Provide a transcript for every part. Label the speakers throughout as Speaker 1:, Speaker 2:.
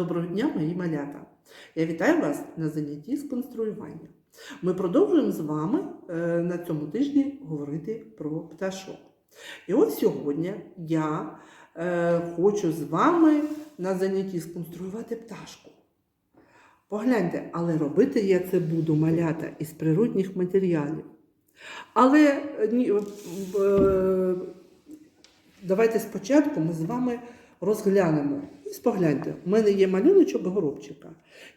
Speaker 1: Доброго дня, мої малята! Я вітаю вас на занятті з конструювання. Ми продовжуємо з вами е, на цьому тижні говорити про пташок. І ось сьогодні я е, хочу з вами на занятті сконструювати пташку. Погляньте, але робити я це буду малята із природних матеріалів. Але е, давайте спочатку ми з вами розглянемо. І спогляньте, в мене є малюночок горобчика.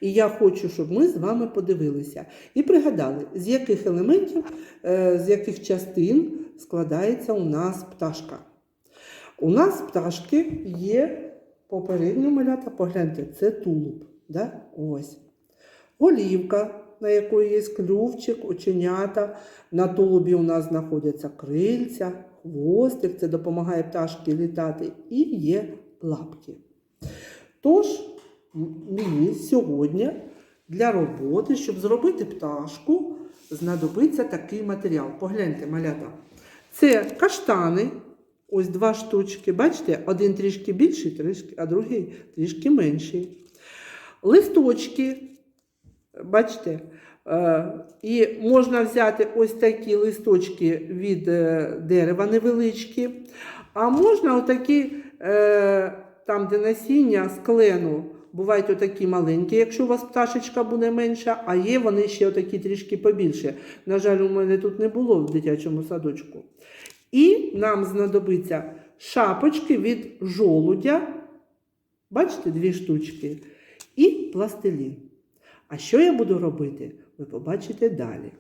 Speaker 1: І я хочу, щоб ми з вами подивилися і пригадали, з яких елементів, е, з яких частин складається у нас пташка. У нас пташки є попередньо малята, погляньте, це тулуб. Да? Ось. Голівка, на якої є клювчик, оченята. На тулубі у нас знаходяться крильця, хвостик, це допомагає пташці літати, і є лапки. Тож, мені сьогодні для роботи, щоб зробити пташку, знадобиться такий матеріал. Погляньте, малята. Це каштани, ось два штучки. Бачите, один трішки більший, а другий трішки менший. Листочки, бачите, е, і можна взяти ось такі листочки від е, дерева невеличкі, а можна отакі, там, де насіння з клену, бувають отакі маленькі, якщо у вас пташечка буде менша, а є вони ще отакі трішки побільше. На жаль, у мене тут не було в дитячому садочку. І нам знадобиться шапочки від жолудя. Бачите, дві штучки. І пластилін. А що я буду робити, ви побачите далі.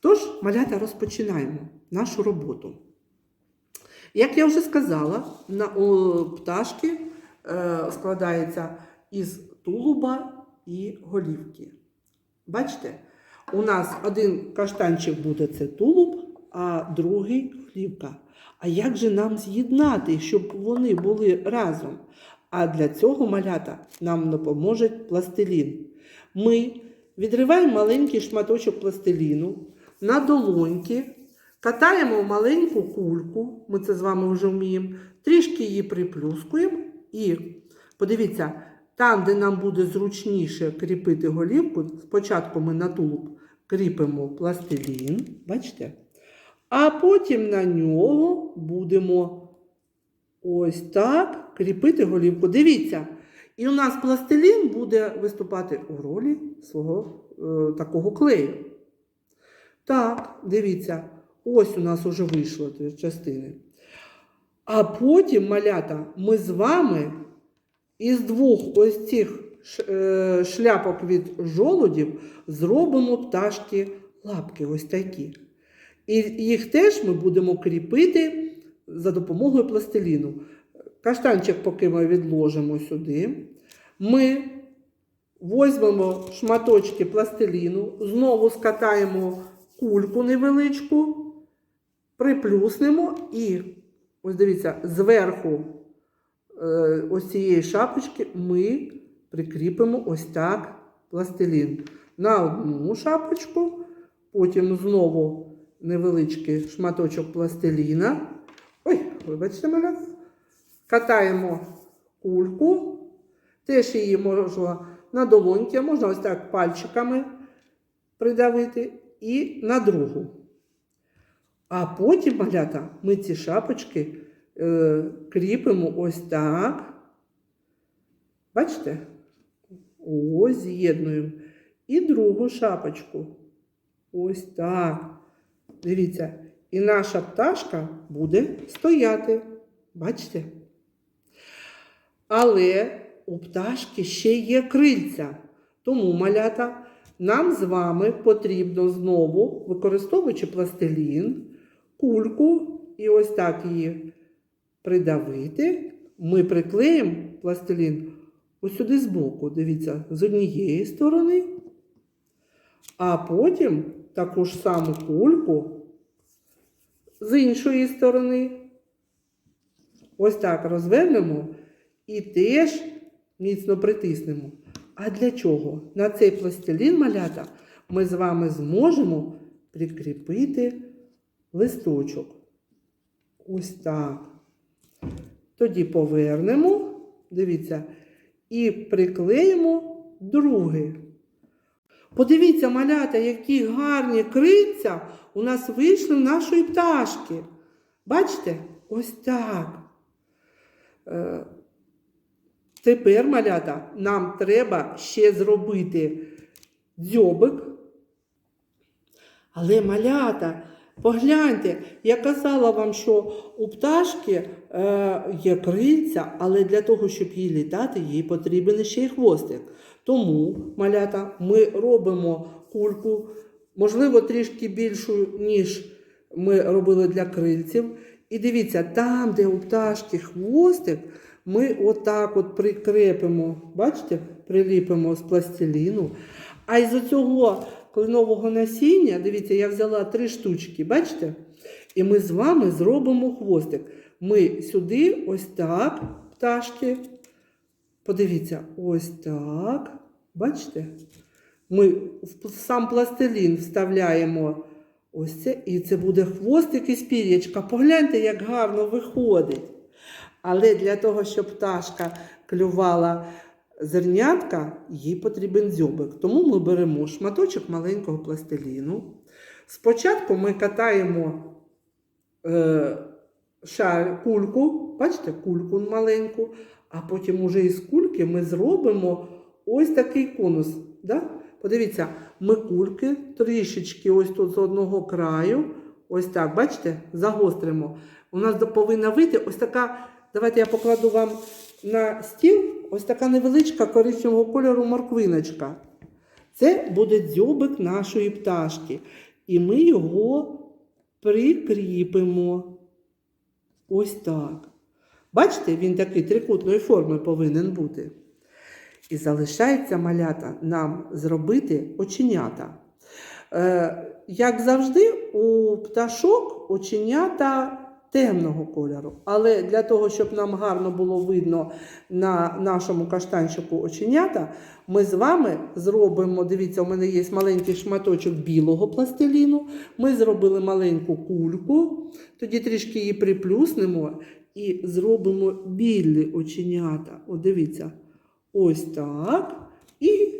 Speaker 1: Тож, малята, розпочинаємо нашу роботу. Як я вже сказала, на у пташки е, складається із тулуба і голівки. Бачите, у нас один каштанчик буде це тулуб, а другий голівка. А як же нам з'єднати, щоб вони були разом? А для цього малята нам допоможе пластилін. Ми відриваємо маленький шматочок пластиліну на долоньки, катаємо в маленьку кульку, ми це з вами вже вміємо, трішки її приплюскуємо і подивіться, там, де нам буде зручніше кріпити голівку, спочатку ми на тулуб кріпимо пластилін, бачите? А потім на нього будемо ось так кріпити голівку. Дивіться, і у нас пластилін буде виступати у ролі свого е, такого клею. Так, дивіться, ось у нас уже вийшло частини. А потім, малята, ми з вами із двох ось цих е, шляпок від жолудів зробимо пташки лапки ось такі. І їх теж ми будемо кріпити за допомогою пластиліну. Каштанчик, поки ми відложимо сюди, ми візьмемо шматочки пластиліну, знову скатаємо кульку невеличку, приплюснемо і, ось дивіться, зверху е, ось цієї шапочки ми прикріпимо ось так пластилін. На одну шапочку, потім знову невеличкий шматочок пластиліна. Ой, вибачте мене. Катаємо кульку, теж її можна на долоньки, можна ось так пальчиками придавити і на другу. А потім, малята, ми ці шапочки е, кріпимо ось так. Бачите? Ось з'єднуємо. І другу шапочку. Ось так. Дивіться, і наша пташка буде стояти. Бачите? Але у пташки ще є крильця. Тому, малята, нам з вами потрібно знову, використовуючи пластилін, кульку і ось так її придавити. Ми приклеїмо пластилін ось сюди збоку. Дивіться, з однієї сторони, а потім таку ж саму кульку з іншої сторони. Ось так розвернемо і теж міцно притиснемо. А для чого? На цей пластилін малята ми з вами зможемо прикріпити листочок. Ось так. Тоді повернемо, дивіться, і приклеїмо другий. Подивіться, малята, які гарні крильця у нас вийшли в нашої пташки. Бачите? Ось так. Е, Тепер, малята, нам треба ще зробити дзьобик. Але малята, погляньте, я казала вам, що у пташки е, є крильця, але для того, щоб їй літати, їй потрібен ще й хвостик. Тому, малята, ми робимо кульку, можливо, трішки більшу, ніж ми робили для крильців. І дивіться, там, де у пташки хвостик, ми отак от прикрепимо, бачите, приліпимо з пластиліну. А із оцього кленового насіння, дивіться, я взяла три штучки, бачите? І ми з вами зробимо хвостик. Ми сюди, ось так, пташки. Подивіться, ось так. Бачите? Ми в сам пластилін вставляємо ось це, і це буде хвостик із пір'ячка. Погляньте, як гарно виходить. Але для того, щоб пташка клювала зернятка, їй потрібен дзьобик. Тому ми беремо шматочок маленького пластиліну. Спочатку ми катаємо е, шар, кульку, бачите, кульку маленьку, а потім уже із кульки ми зробимо ось такий конус. Да? Подивіться, ми кульки трішечки ось тут з одного краю, ось так, бачите, загостримо. У нас повинна вийти ось така. Давайте я покладу вам на стіл ось така невеличка коричневого кольору морквиночка. Це буде дзьобик нашої пташки. І ми його прикріпимо. Ось так. Бачите, він такий трикутної форми повинен бути. І залишається малята нам зробити оченята. Е, як завжди, у пташок оченята темного кольору. Але для того, щоб нам гарно було видно на нашому каштанчику оченята, ми з вами зробимо, дивіться, у мене є маленький шматочок білого пластиліну. Ми зробили маленьку кульку, тоді трішки її приплюснемо і зробимо білі оченята. О, дивіться, ось так. І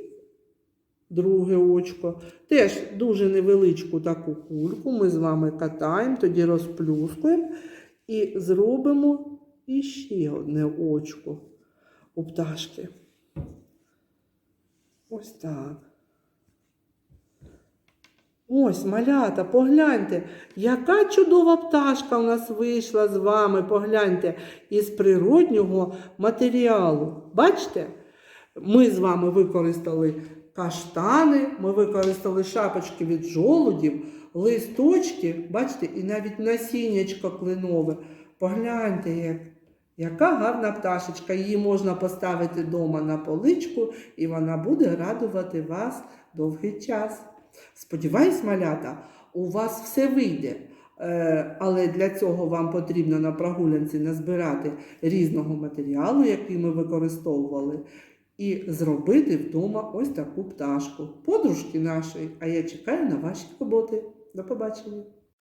Speaker 1: друге очко. Теж дуже невеличку таку кульку ми з вами катаємо, тоді розплюскуємо і зробимо іще одне очко у пташки. Ось так. Ось, малята, погляньте, яка чудова пташка у нас вийшла з вами, погляньте, із природнього матеріалу. Бачите? Ми з вами використали каштани, ми використали шапочки від жолудів, листочки, бачите, і навіть насіннячко кленове. Погляньте, як, яка гарна пташечка. Її можна поставити вдома на поличку, і вона буде радувати вас довгий час. Сподіваюсь, малята, у вас все вийде. Е, Але для цього вам потрібно на прогулянці назбирати різного матеріалу, який ми використовували, і зробити вдома ось таку пташку. Подружки нашої, а я чекаю на ваші роботи. До побачення!